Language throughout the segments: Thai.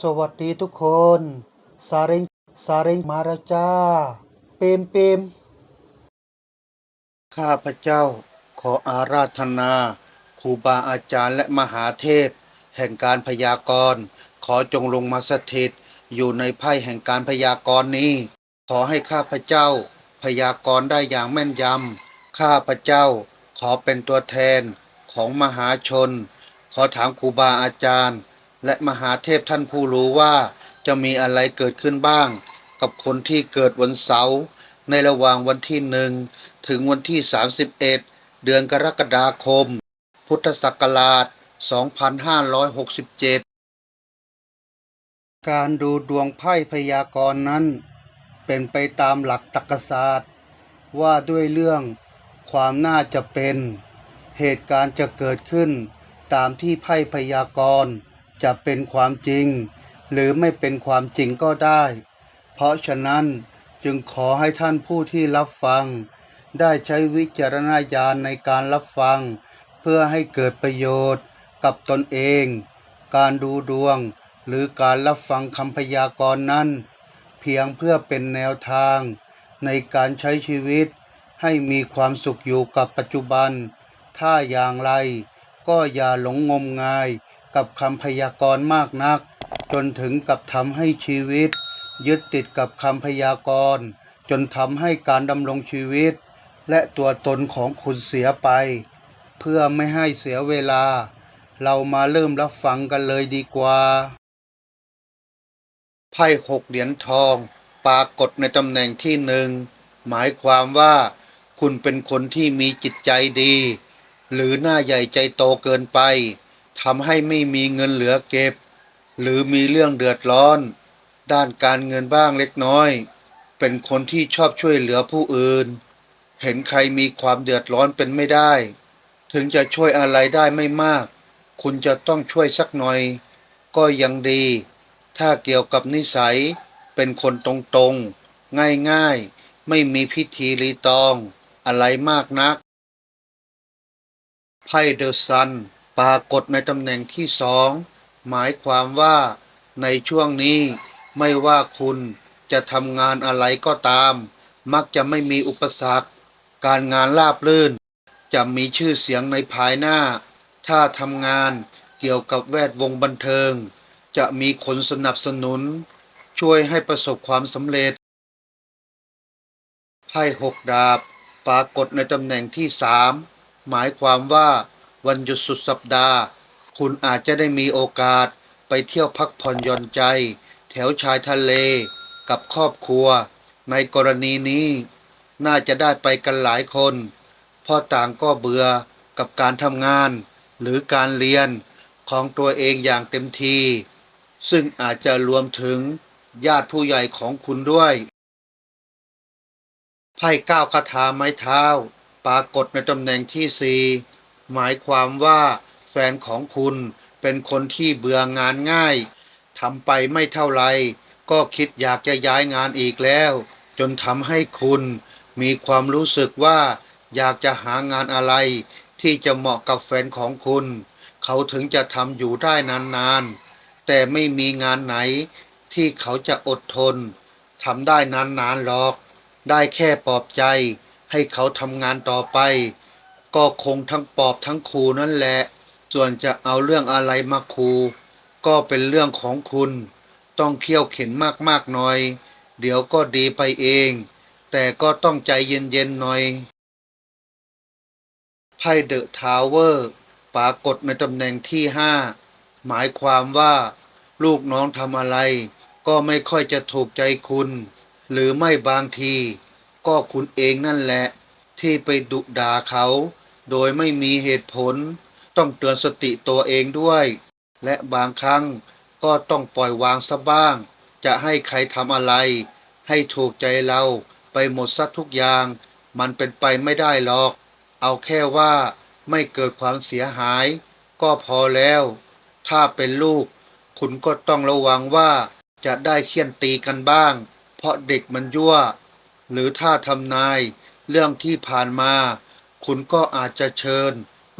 สวัสดีทุกคนซาเร็งซาเร็งมาแล้วจ้า เปมเปมข้าพเจ้าขออาราธนาครูบาอาจารย์และมหาเทพ แห่งการพยากรณ์ ขอจงลงมาสถิต อยู่ในไพ่แห่งการพยากรณ์นี้ ขอให้ข้าพเจ้า พยากรณ์ได้อย่างแม่นยำข้าพเจ้าขอเป็นตัวแทนของมหาชน ขอถามครูบาอาจารย์ และมหาเทพท่านผู้รู้ว่าจะมีอะไรเกิดขึ้นบ้าง กับคนที่เกิดวันเสาร์ในระหว่างวันที่หนึ่งถึงวันที่ 31 เดือนกรกฎาคม พุทธศักราช 2567 การดูดวงไพ่พยากรณ์นั้น เป็นไปตามหลักตรรกศาสตร์ ว่าด้วยเรื่องความน่าจะเป็น เหตุการณ์จะเกิดขึ้นตามที่ไพ่พยากรณ์ จะเป็นความจริง หรือไม่เป็นความจริงก็ได้ เพราะฉะนั้นจึงขอให้ท่านผู้ที่รับฟัง ได้ใช้วิจารณญาณในการรับฟัง เพื่อให้เกิดประโยชน์กับตนเอง การดูดวง หรือการรับฟังคำพยากรณ์นั้น เพียงเพื่อเป็นแนวทาง ในการใช้ชีวิต ให้มีความสุขอยู่กับปัจจุบัน ถ้าอย่างไรก็อย่าหลงงมงาย กับคำพยากรณ์มากนัก จนถึงกับทำให้ชีวิต ยึดติดกับคำพยากรณ์ จนทำให้การดำรงชีวิต และตัวตนของคุณเสียไป เพื่อไม่ให้เสียเวลา เรามาเริ่มรับฟังกันเลยดีกว่า ไพ่หกเหรียญทอง ปรากฏในตำแหน่งที่หนึ่งหมายความว่าคุณเป็นคนที่มีจิตใจดี หรือหน้าใหญ่ใจโตเกินไป ทำให้ไม่มีเงินเหลือเก็บ หรือมีเรื่องเดือดร้อน ด้านการเงินบ้างเล็กน้อย เป็นคนที่ชอบช่วยเหลือผู้อื่น เห็นใครมีความเดือดร้อนเป็นไม่ได้ ถึงจะช่วยอะไรได้ไม่มาก คุณจะต้องช่วยสักหน่อย ก็ยังดี ถ้าเกี่ยวกับนิสัย เป็นคนตรงๆ ง่ายๆ ไม่มีพิธีรีตอง อะไรมากนักไพ่เดอะซัน ปรากฏในตำแหน่งที่สองหมายความว่าในช่วงนี้ไม่ว่าคุณจะทำงานอะไรก็ตาม มักจะไม่มีอุปสรรค การงานราบรื่น จะมีชื่อเสียงในภายหน้า ถ้าทำงานเกี่ยวกับแวดวงบันเทิง จะมีคนสนับสนุน ช่วยให้ประสบความสำเร็จไพ่หกดาบ ปรากฏในตำแหน่งที่สามหมายความว่า วันหยุดสุดสัปดาห์ คุณอาจจะได้มีโอกาสไปเที่ยวพักผ่อนหย่อนใจ แถวชายทะเลกับครอบครัว ในกรณีนี้ น่าจะได้ไปกันหลายคนเพราะต่างก็เบื่อกับการทำงาน หรือการเรียนของตัวเองอย่างเต็มที ซึ่งอาจจะรวมถึงญาติผู้ใหญ่ของคุณด้วยไพ่ก้าวคาถาไม้เท้า ปรากฏในตำแหน่งที่สี่ หมายความว่าแฟนของคุณเป็นคนที่เบื่องานง่ายทำไปไม่เท่าไรก็คิดอยากจะย้ายงานอีกแล้ว จนทำให้คุณมีความรู้สึกว่าอยากจะหางานอะไร ที่จะเหมาะกับแฟนของคุณ เขาถึงจะทำอยู่ได้นานๆ แต่ไม่มีงานไหนที่เขาจะอดทนทำได้นานๆหรอก ได้แค่ปลอบใจให้เขาทำงานต่อไป ก็คงทั้งปอบทั้งครูนั่นแหละ ส่วนจะเอาเรื่องอะไรมาครูก็เป็นเรื่องของคุณ ต้องเคี่ยวเข็นมากๆหน่อย เดี๋ยวก็ดีไปเอง แต่ก็ต้องใจเย็นๆหน่อย ไพ่เดอะทาวเวอร์ปรากฏในตำแหน่งที่ห้าหมายความว่า ลูกน้องทำอะไร ก็ไม่ค่อยจะถูกใจคุณ หรือไม่บางที ก็คุณเองนั่นแหละ ที่ไปดุด่าเขา โดยไม่มีเหตุผล ต้องเตือนสติตัวเองด้วย และบางครั้งก็ต้องปล่อยวางซะบ้าง จะให้ใครทำอะไร ให้ถูกใจเราไปหมดซะทุกอย่าง มันเป็นไปไม่ได้หรอก เอาแค่ว่าไม่เกิดความเสียหาย ก็พอแล้ว ถ้าเป็นลูก คุณก็ต้องระวังว่าจะได้เคี่ยนตีกันบ้าง เพราะเด็กมันยั่ว หรือถ้าทำนายเรื่องที่ผ่านมา คุณก็อาจจะเชิญ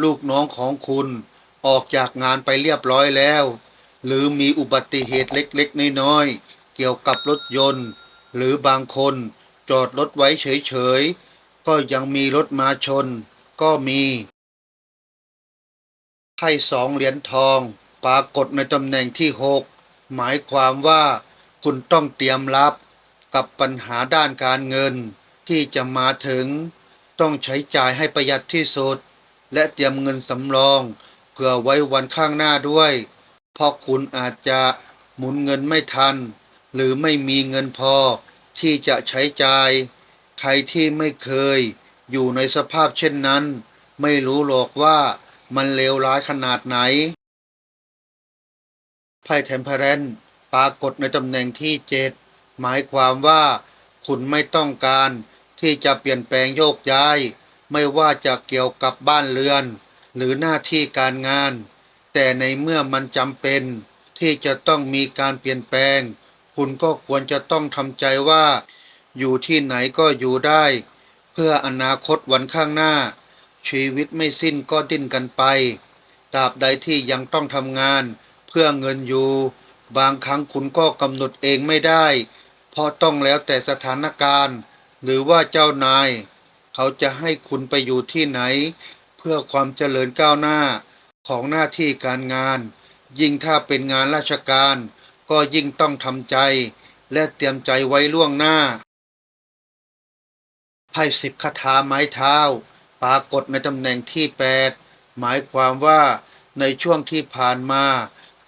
ลูกน้องของคุณออกจากงานไปเรียบร้อยแล้ว หรือมีอุบัติเหตุเล็กๆ น้อยๆ เกี่ยวกับรถยนต์ หรือบางคนจอดรถไว้เฉยๆ ก็ยังมีรถมาชน ก็มีไพ่สองเหรียญทอง ปรากฏในตำแหน่งที่หกหมายความว่าคุณต้องเตรียมรับกับปัญหาด้านการเงินที่จะมาถึง ต้องใช้จ่ายให้ประหยัดที่สุด และเตรียมเงินสำรองเพื่อไว้วันข้างหน้าด้วย เพราะคุณอาจจะหมุนเงินไม่ทัน หรือไม่มีเงินพอที่จะใช้จ่าย ใครที่ไม่เคย อยู่ในสภาพเช่นนั้น ไม่รู้หรอกว่ามันเลวร้ายขนาดไหนไพ่เทมเพเรนปรากฏในตำแหน่งที่เจ็ดหมายความว่าคุณไม่ต้องการ ที่จะเปลี่ยนแปลงโยกย้าย ไม่ว่าจะเกี่ยวกับบ้านเรือน หรือหน้าที่การงาน แต่ในเมื่อมันจำเป็น ที่จะต้องมีการเปลี่ยนแปลง คุณก็ควรจะต้องทำใจว่า อยู่ที่ไหนก็อยู่ได้ เพื่ออนาคตวันข้างหน้า ชีวิตไม่สิ้นก็ดิ้นกันไปตราบใดที่ยังต้องทำงาน เพื่อเงินอยู่ บางครั้งคุณก็กำหนดเองไม่ได้ เพราะต้องแล้วแต่สถานการณ์ หรือว่าเจ้านาย เขาจะให้คุณไปอยู่ที่ไหน เพื่อความเจริญก้าวหน้าของหน้าที่การงาน ยิ่งถ้าเป็นงานราชการ ก็ยิ่งต้องทำใจ และเตรียมใจไว้ล่วงหน้าไพ่สิบคาถาไม้เท้า ปรากฏในตำแหน่งที่แปดหมายความว่าในช่วงที่ผ่านมา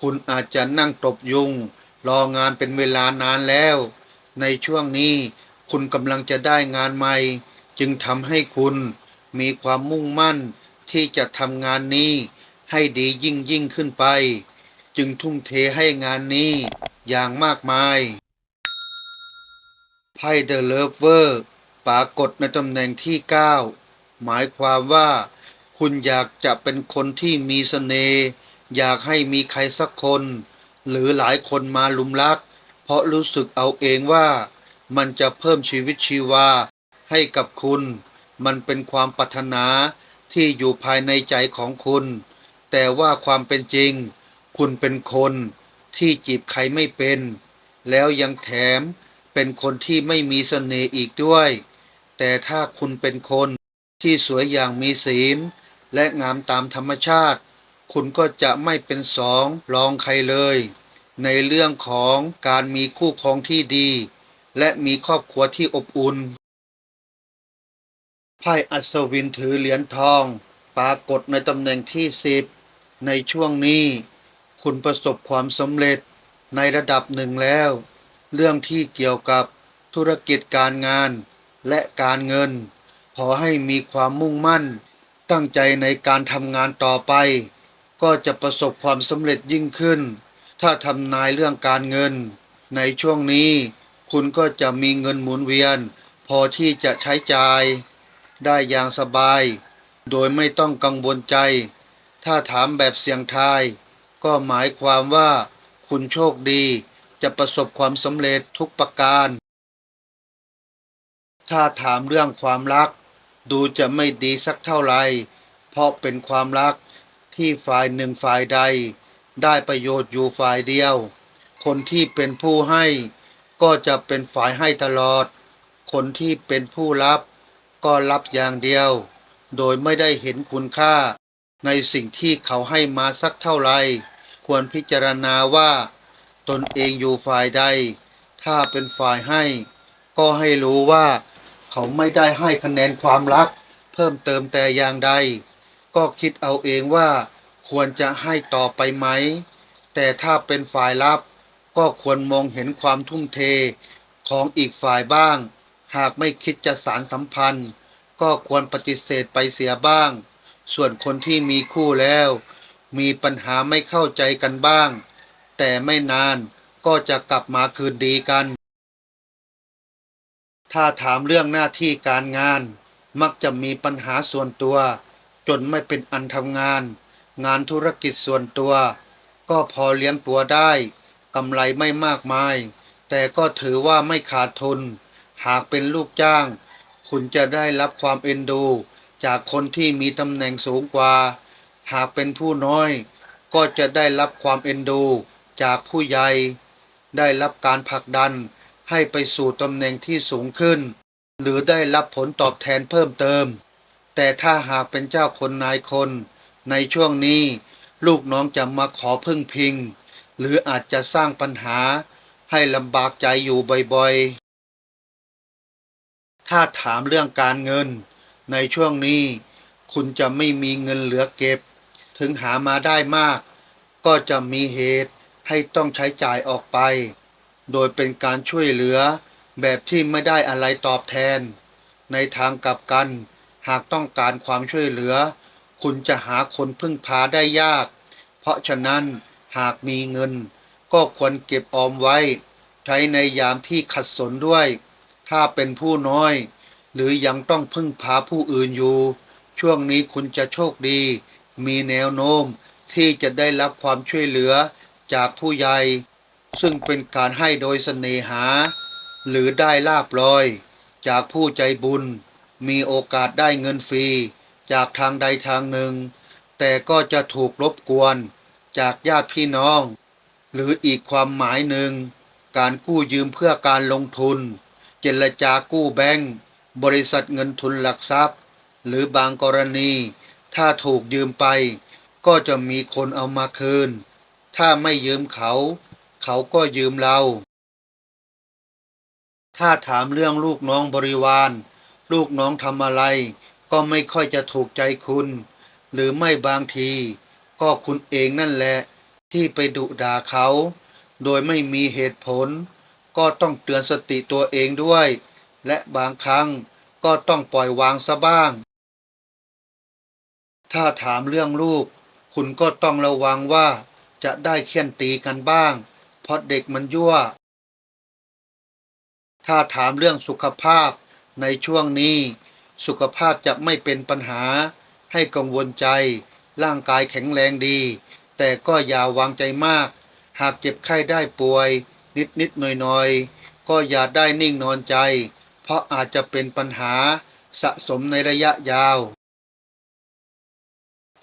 คุณอาจจะนั่งตบยุง รองานเป็นเวลานานแล้ว ในช่วงนี้ คุณกำลังจะได้งานใหม่ จึงทำให้คุณมีความมุ่งมั่นที่จะทำงานนี้ให้ดียิ่งยิ่งขึ้นไป จึงทุ่มเทให้งานนี้อย่างมากมายไพ่เดอะเลิฟเวอร์ปรากฏในตำแหน่งที่ 9 หมายความว่า คุณอยากจะเป็นคนที่มีสเสน่ห์อยากให้มีใครสักคน หรือหลายคนมาลุมรัก เพราะรู้สึกเอาเองว่า มันจะเพิ่มชีวิตชีวาให้กับคุณ มันเป็นความปรารถนาที่อยู่ภายในใจของคุณ แต่ว่าความเป็นจริง คุณเป็นคนที่จีบใครไม่เป็น แล้วยังแถมเป็นคนที่ไม่มีเสน่ห์อีกด้วย แต่ถ้าคุณเป็นคนที่สวยอย่างมีศีล และงามตามธรรมชาติ คุณก็จะไม่เป็นสองรองใครเลย ในเรื่องของการมีคู่ครองที่ดี และมีครอบครัวที่อบอุ่น ไพ่อัศวินถือเหรียญทอง ปรากฏในตำแหน่งที่สิบในช่วงนี้ คุณประสบความสำเร็จในระดับหนึ่งแล้ว เรื่องที่เกี่ยวกับธุรกิจการงานและการเงิน ขอให้มีความมุ่งมั่น ตั้งใจในการทำงานต่อไป ก็จะประสบความสำเร็จยิ่งขึ้น ถ้าทำนายเรื่องการเงิน ในช่วงนี้ คุณก็จะมีเงินหมุนเวียน พอที่จะใช้จ่าย ได้อย่างสบาย โดยไม่ต้องกังวลใจ ถ้าถามแบบเสียงทาย ก็หมายความว่า คุณโชคดี จะประสบความสำเร็จทุกประการ ถ้าถามเรื่องความรัก ดูจะไม่ดีสักเท่าไหร่ เพราะเป็นความรักที่ฝ่ายหนึ่งฝ่ายใด ได้ประโยชน์อยู่ฝ่ายเดียว คนที่เป็นผู้ให้ ก็จะเป็นฝ่ายให้ตลอด คนที่เป็นผู้รับก็รับอย่างเดียว โดยไม่ได้เห็นคุณค่า ในสิ่งที่เขาให้มาสักเท่าไหร่ควรพิจารณาว่า ตนเองอยู่ฝ่ายใด ถ้าเป็นฝ่ายให้ ก็ให้รู้ว่า เขาไม่ได้ให้คะแนนความรัก เพิ่มเติมแต่อย่างใด ก็คิดเอาเองว่าควรจะให้ต่อไปไหม แต่ถ้าเป็นฝ่ายรับ ก็ควรมองเห็นความทุ่มเทของอีกฝ่ายบ้าง หากไม่คิดจะสารสัมพันธ์ ก็ควรปฏิเสธไปเสียบ้าง ส่วนคนที่มีคู่แล้ว มีปัญหาไม่เข้าใจกันบ้าง แต่ไม่นานก็จะกลับมาคืนดีกัน ถ้าถามเรื่องหน้าที่การงาน มักจะมีปัญหาส่วนตัว จนไม่เป็นอันทำงาน งานธุรกิจส่วนตัว ก็พอเลี้ยงตัวได้ กำไรไม่มากมาย แต่ก็ถือว่าไม่ขาดทุน หากเป็นลูกจ้าง คุณจะได้รับความเอ็นดู จากคนที่มีตำแหน่งสูงกว่า หากเป็นผู้น้อย ก็จะได้รับความเอ็นดู จากผู้ใหญ่ ได้รับการผลักดันให้ไปสู่ตำแหน่งที่สูงขึ้น หรือได้รับผลตอบแทนเพิ่มเติม แต่ถ้าหากเป็นเจ้าคนนายคน ในช่วงนี้ ลูกน้องจะมาขอพึ่งพิง หรืออาจจะสร้างปัญหาให้ลำบากใจอยู่บ่อยๆ ถ้าถามเรื่องการเงิน ในช่วงนี้ คุณจะไม่มีเงินเหลือเก็บ ถึงหามาได้มาก ก็จะมีเหตุให้ต้องใช้จ่ายออกไป โดยเป็นการช่วยเหลือแบบที่ไม่ได้อะไรตอบแทน ในทางกลับกัน หากต้องการความช่วยเหลือ คุณจะหาคนพึ่งพาได้ยาก เพราะฉะนั้น หากมีเงิน ก็ควรเก็บออมไว้ ใช้ในยามที่ขัดสนด้วย ถ้าเป็นผู้น้อย หรือยังต้องพึ่งพาผู้อื่นอยู่ ช่วงนี้คุณจะโชคดี มีแนวโน้มที่จะได้รับความช่วยเหลือจากผู้ใหญ่ ซึ่งเป็นการให้โดยเสน่หา หรือได้ลาบลอย จากผู้ใจบุญ มีโอกาสได้เงินฟรี จากทางใดทางหนึ่ง แต่ก็จะถูกรบกวน จากญาติพี่น้อง หรืออีกความหมายหนึ่ง การกู้ยืมเพื่อการลงทุน เจรจากู้แบงก์บริษัทเงินทุนหลักทรัพย์ หรือบางกรณี ถ้าถูกยืมไป ก็จะมีคนเอามาคืน ถ้าไม่ยืมเขา เขาก็ยืมเรา ถ้าถามเรื่องลูกน้องบริวาร ลูกน้องทำอะไร ก็ไม่ค่อยจะถูกใจคุณ หรือไม่บางที ก็คุณเองนั่นแหละ ที่ไปดุด่าเขา โดยไม่มีเหตุผล ก็ต้องเตือนสติตัวเองด้วย และบางครั้งก็ต้องปล่อยวางซะบ้าง ถ้าถามเรื่องลูก คุณก็ต้องระวังว่าจะได้เคี่ยนตีกันบ้าง เพราะเด็กมันยั่ว ถ้าถามเรื่องสุขภาพในช่วงนี้ สุขภาพจะไม่เป็นปัญหาให้กังวลใจ ร่างกายแข็งแรงดี แต่ก็อย่าวางใจมาก หากเจ็บไข้ได้ป่วย นิดนิดๆหน่อยหน่อยๆก็อย่าได้นิ่งนอนใจ เพราะอาจจะเป็นปัญหาสะสมในระยะยาว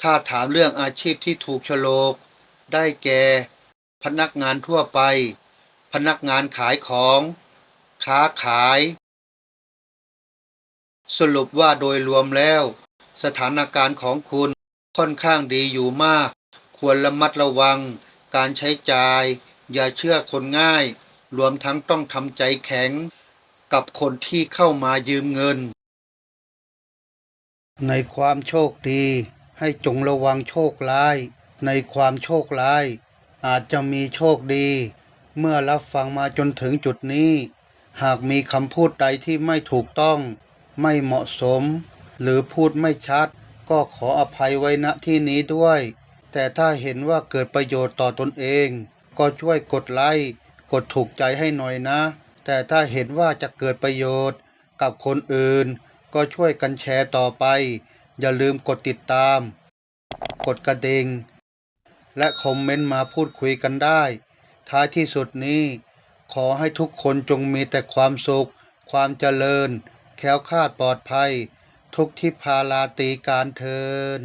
ถ้าถามเรื่องอาชีพที่ถูกโฉลก ได้แก่ พนักงานทั่วไป พนักงานขายของ ค้าขาย สรุปว่าโดยรวมแล้ว สถานการณ์ของคุณ ค่อนข้างดีอยู่มาก ควรระมัดระวัง การใช้จ่าย อย่าเชื่อคนง่าย รวมทั้งต้องทำใจแข็ง กับคนที่เข้ามายืมเงิน ในความโชคดี ให้จงระวังโชคร้าย ในความโชคร้าย อาจจะมีโชคดี เมื่อรับฟังมาจนถึงจุดนี้ หากมีคำพูดใดที่ไม่ถูกต้อง ไม่เหมาะสม หรือพูดไม่ชัด ก็ขออภัยไว้ณที่นี้ด้วย แต่ถ้าเห็นว่าเกิดประโยชน์ต่อตนเอง ก็ช่วยกดไลค์กดถูกใจให้หน่อยนะ แต่ถ้าเห็นว่าจะเกิดประโยชน์ กับคนอื่น ก็ช่วยกันแชร์ต่อไป อย่าลืมกดติดตาม กดกระดิ่งและคอมเมนต์มาพูดคุยกันได้ ท้ายที่สุดนี้ ขอให้ทุกคนจงมีแต่ความสุข ความเจริญ แค้วคาดปลอดภัย ทุกที่พาลาตีการเทิน